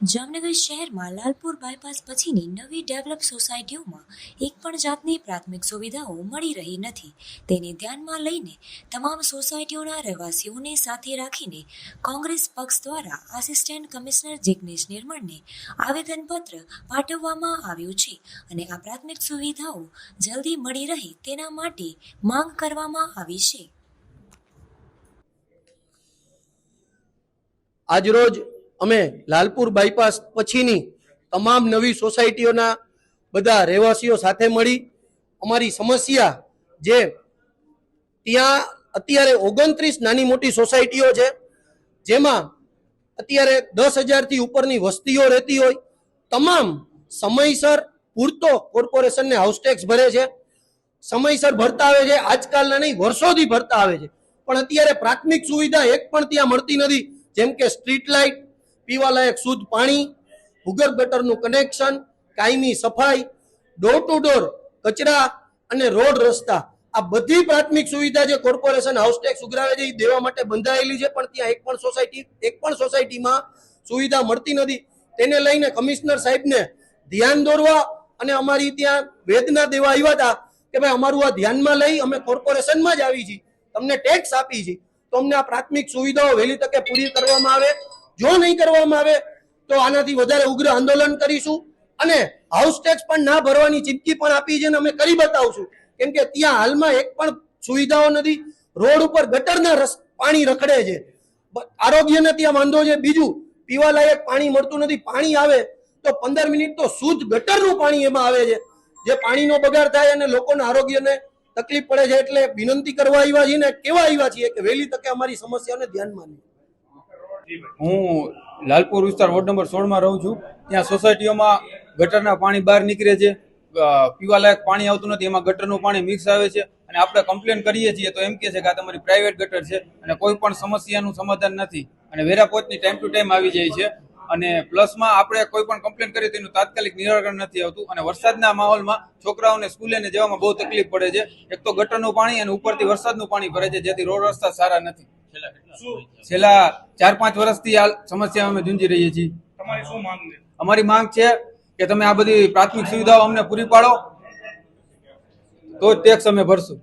જામનગર શહેરમાં લાલપુર બાયપાસ પછીની નવી ડેવલપ સોસાયટીઓમાં એક પણ જાતની પ્રાથમિક સુવિધાઓ મળી રહી નથી. તેને ધ્યાનમાં લઈને તમામ સોસાયટીઓના રહેવાસીઓને સાથે રાખીને કોંગ્રેસ પક્ષ દ્વારા આસિસ્ટન્ટ કમિશનર જિગ્નેશ નિર્મળને આવેદનપત્ર પાઠવવામાં આવ્યું છે અને આ પ્રાથમિક સુવિધાઓ જલ્દી મળી રહે તેના માટે માંગ કરવામાં આવી છે. આજરોજ અમે લાલપુર બાયપાસ પછીની તમામ નવી સોસાયટીઓના બધા રહેવાસીઓ સાથે મળી અમારી સમસ્યા જે ત્યાં અત્યારે ઓગણત્રીસ નાની મોટી સોસાયટીઓ છે, જેમાં અત્યારે દસ હજારથી ઉપરની વસ્તીઓ રહેતી હોય, તમામ સમયસર પૂરતો કોર્પોરેશનને હાઉસ ટેક્સ ભરે છે, સમયસર ભરતા આવે છે, આજકાલના નહીં, વર્ષોથી ભરતા આવે છે. પણ અત્યારે પ્રાથમિક સુવિધા એક પણ ત્યાં મળતી નથી, જેમ કે સ્ટ્રીટ લાઇટ પીવાલાયક શુદ્ધ પાણી, ભૂગર્ભ ગટરનું કનેક્શન કાયમી સફાઈ ડોર ટુ ડોર કચરા અને રોડ રસ્તા. આ બધી પ્રાથમિક સુવિધા જે કોર્પોરેશન હાઉસ ટેક્સ ઉઘરાવે છે, એ દેવા માટે બંધાયેલી છે, પણ ત્યાં એક પણ સોસાયટી એક પણ સોસાયટીમાં સુવિધા મળતી નથી. તેને લઈને કમિશનર સાહેબને ધ્યાન દોરવા અને અમારી ત્યાં વેદના દેવા આવ્યા હતા કે ભાઈ અમારું આ ધ્યાનમાં લઈ અમે કોર્પોરેશનમાં જ આવી છીએ. તમને ટેક્સ આપી છીએ તો અમને આ પ્રાથમિક સુવિધાઓ વહેલી તકે પૂરી કરવામાં આવે. જો નહીં કરવામાં આવે, તો આનાથી વધારે ઉગ્ર આંદોલન કરીશું અને હાઉસ ટેક્સ પણ ના ભરવાની ચીમકી પણ આપી છે અને અમે કરી બતાવશું. કેમ કે ત્યાં હાલમાં એક પણ સુવિધાઓ નથી. રોડ ઉપર ગટરના રસ, પાણી રખડે છે. આરોગ્યને ત્યાં વાંધો છે. બીજું, પીવાલાયક પાણી મળતું નથી. પાણી આવે તો પંદર મિનિટ તો શુદ્ધ ગટરનું પાણી એમાં આવે છે. જે પાણીનો બગાડ થાય અને લોકોના આરોગ્યને તકલીફ પડે છે એટલે વિનંતી કરવા આવ્યા છીએ ને કેવા આવ્યા છીએ કે વહેલી તકે અમારી સમસ્યાને ધ્યાનમાં લે હું લાલપુર વિસ્તાર વોર્ડ નંબર સોળમાં રહું છું. ત્યાં સોસાયટીઓમાં ગટરના પાણી બહાર નીકળે છે. પીવાલાયક પાણી આવતું નથી. એમાં ગટરનું પાણી મિક્સ આવે છે અને આપણે કમ્પ્લેન કરીએ છીએ તો એમ કે છે કે આ તમારી પ્રાઇવેટ ગટર છે અને કોઈ પણ સમસ્યાનું સમાધાન નથી. અને વેરા પહોંચની ટાઈમ ટુ ટાઈમ આવી જાય છે. અને પ્લસમાં આપણે કોઈ પણ કમ્પ્લેન કરીએ તેનું તાત્કાલિક નિરાકરણ નથી આવતું. અને વરસાદના માહોલમાં છોકરાઓને સ્કૂલે ને જવામાં બહુ તકલીફ પડે છે. એક તો ગટરનું પાણી અને ઉપરથી વરસાદનું પાણી ભરે છે જેથી રોડ રસ્તા સારા નથી. છેલ્લા ચાર પાંચ વર્ષથી આ સમસ્યા અમે ઝૂંઝી રહીએ છીએ. તમારી શું માંગ છે? અમારી માંગ છે કે તમે આ બધી પ્રાથમિક સુવિધાઓ અમને પૂરી પાડો તો જ ટેક્સ અમે ભરશું.